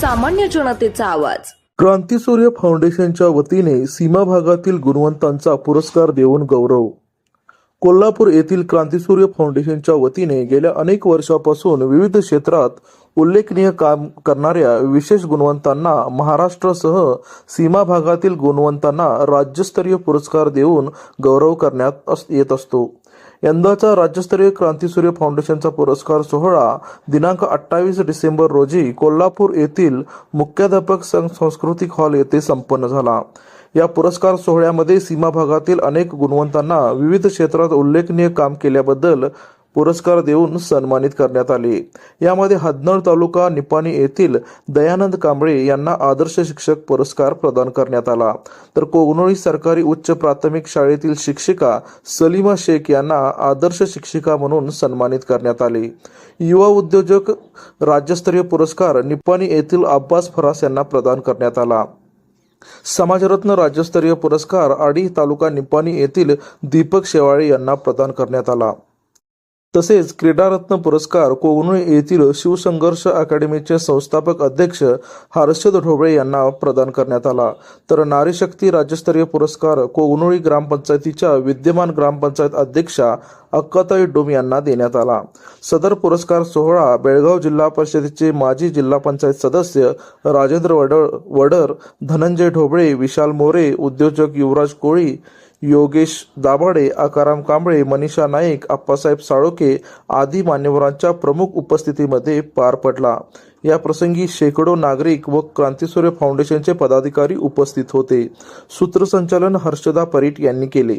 सामान्य जनतेचा आवाज. क्रांतीसूर्य फाउंडेशनच्या वतीने सीमा भागातील गुणवंतांचा पुरस्कार देऊन गौरव. कोल्हापूर येथील क्रांतीसूर्य फाउंडेशनच्या वतीने गेल्या अनेक वर्षापासून विविध क्षेत्रात उल्लेखनीय काम करणाऱ्या विशेष गुणवंतांना महाराष्ट्रासह सीमा भागातील गुणवंतांना राज्यस्तरीय पुरस्कार देऊन गौरव करण्यात अस- येत असतो. यंदाचा राज्यस्तरीय क्रांतीसूर्य फाउंडेशनचा पुरस्कार सोहळा दिनांक अठ्ठावीस डिसेंबर रोजी कोल्हापूर येथील मुख्याध्यापक संघ सांस्कृतिक हॉल येथे संपन्न झाला. या पुरस्कार सोहळ्यामध्ये सीमा भागातील अनेक गुणवंतांना विविध क्षेत्रात उल्लेखनीय काम केल्याबद्दल पुरस्कार देऊन सन्मानित करण्यात आले. यामध्ये हदनळ तालुका निपाणी येथील दयानंद कांबळे यांना आदर्श शिक्षक पुरस्कार प्रदान करण्यात आला. तर कोगनोळी सरकारी उच्च प्राथमिक शाळेतील शिक्षिका सलीमा शेख यांना आदर्श शिक्षिका म्हणून सन्मानित करण्यात आले. युवा उद्योजक राज्यस्तरीय पुरस्कार निपाणी येथील अब्बास फरास यांना प्रदान करण्यात आला. समाजरत्न राज्यस्तरीय पुरस्कार आडी तालुका निपाणी येथील दीपक शेवाळे यांना प्रदान करण्यात आला. तसेच क्रीडारत्न पुरस्कार कोगनोळी येथील शिवसंघर्ष अकॅडमीचे संस्थापक अध्यक्ष हर्षद ढोबळे यांना प्रदान करण्यात आला. तर नारी शक्ती राज्यस्तरीय पुरस्कार कोगनोळी ग्रामपंचायतीच्या विद्यमान ग्रामपंचायत अध्यक्षा अक्काताई डोम यांना देण्यात आला. सदर पुरस्कार सोहळा बेळगाव जिल्हा परिषदेचे माजी जिल्हा पंचायत सदस्य राजेंद्र वडर वडर धनंजय ढोबळे विशाल मोरे उद्योजक युवराज कोळी योगेश दाभाडे आकाराम कांबळे मनीषा नाईक आप्पासाहेब साळोके आदी मान्यवरांच्या प्रमुख उपस्थितीमध्ये पार पडला. या प्रसंगी शेकडो नागरिक व क्रांतीसूर्य फाउंडेशनचे पदाधिकारी उपस्थित होते. सूत्रसंचालन हर्षदा परीट यांनी केले.